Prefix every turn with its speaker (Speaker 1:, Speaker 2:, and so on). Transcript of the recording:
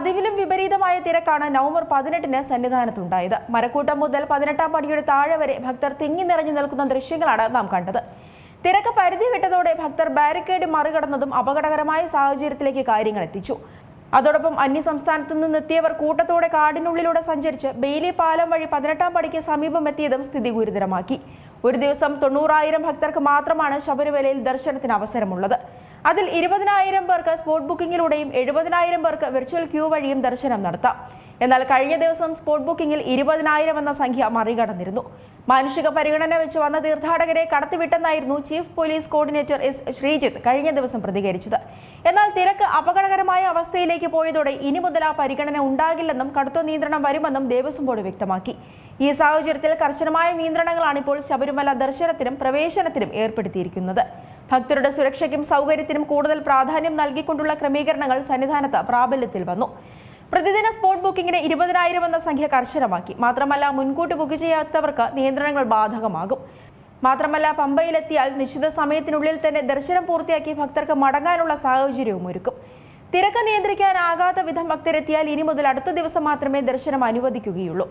Speaker 1: പതിവിലും വിപരീതമായ തിരക്കാണ് നവംബർ പതിനെട്ടിന് സന്നിധാനത്തുണ്ടായത്. മരക്കൂട്ടം മുതൽ പതിനെട്ടാം പടിയുടെ താഴെ വരെ ഭക്തർ തിങ്ങി നിറഞ്ഞു നിൽക്കുന്ന ദൃശ്യങ്ങളാണ് നാം കണ്ടത്. തിരക്ക് പരിധി വിട്ടതോടെ ഭക്തർ ബാരിക്കേഡ് മറികടന്നതും അപകടകരമായ സാഹചര്യത്തിലേക്ക് കാര്യങ്ങൾ എത്തിച്ചു. അതോടൊപ്പം അന്യസംസ്ഥാനത്തു നിന്നെത്തിയവർ കൂട്ടത്തോടെ കാടിനുള്ളിലൂടെ സഞ്ചരിച്ച് ബെയിലി പാലം വഴി പതിനെട്ടാം പടിക്ക് സമീപം എത്തിയതും സ്ഥിതി ഗുരുതരമാക്കി. ഒരു ദിവസം തൊണ്ണൂറായിരം ഭക്തർക്ക് മാത്രമാണ് ശബരിമലയിൽ ദർശനത്തിന് അവസരമുള്ളത്. അതിൽ ഇരുപതിനായിരം പേർക്ക് സ്പോട്ട് ബുക്കിംഗിലൂടെയും എഴുപതിനായിരം പേർക്ക് വെർച്വൽ ക്യൂ വഴിയും ദർശനം നടത്താം. എന്നാൽ കഴിഞ്ഞ ദിവസം സ്പോട്ട് ബുക്കിംഗിൽ ഇരുപതിനായിരം എന്ന സംഖ്യ മറികടന്നിരുന്നു. മാനുഷിക പരിഗണന വെച്ച് വന്ന തീർത്ഥാടകരെ കടത്തിവിട്ടെന്നായിരുന്നു chief police coordinator S Sreejith കഴിഞ്ഞ ദിവസം പ്രതികരിച്ചത്. എന്നാൽ തിരക്ക് അപകടകരമായ അവസ്ഥയിലേക്ക് പോയതോടെ ഇനി മുതൽ ആ പരിഗണന ഉണ്ടാകില്ലെന്നും കടുത്ത നിയന്ത്രണം വരുമെന്നും ദേവസ്വം ബോർഡ് വ്യക്തമാക്കി. ഈ സാഹചര്യത്തിൽ കർശനമായ നിയന്ത്രണങ്ങളാണ് ഇപ്പോൾ ശബരിമല ദർശനത്തിനും പ്രവേശനത്തിനും ഏർപ്പെടുത്തിയിരിക്കുന്നത്. ഭക്തരുടെ സുരക്ഷയ്ക്കും സൗകര്യത്തിനും കൂടുതൽ പ്രാധാന്യം നൽകിക്കൊണ്ടുള്ള ക്രമീകരണങ്ങൾ സന്നിധാനത്ത് പ്രാബല്യത്തിൽ വന്നു. പ്രതിദിന സ്പോട്ട് ബുക്കിംഗിന് ഇരുപതിനായിരം എന്ന സംഖ്യ കർശനമാക്കി. മാത്രമല്ല മുൻകൂട്ടി ബുക്ക് ചെയ്യാത്തവർക്ക് നിയന്ത്രണങ്ങൾ ബാധകമാകും. മാത്രമല്ല പമ്പയിലെത്തിയാൽ നിശ്ചിത സമയത്തിനുള്ളിൽ തന്നെ ദർശനം പൂർത്തിയാക്കി ഭക്തർക്ക് മടങ്ങാനുള്ള സാഹചര്യവും ഒരുക്കും. തിരക്ക് നിയന്ത്രിക്കാനാകാത്ത വിധം ഭക്തരെത്തിയാൽ ഇനി മുതൽ അടുത്ത ദിവസം മാത്രമേ ദർശനം അനുവദിക്കുകയുള്ളൂ.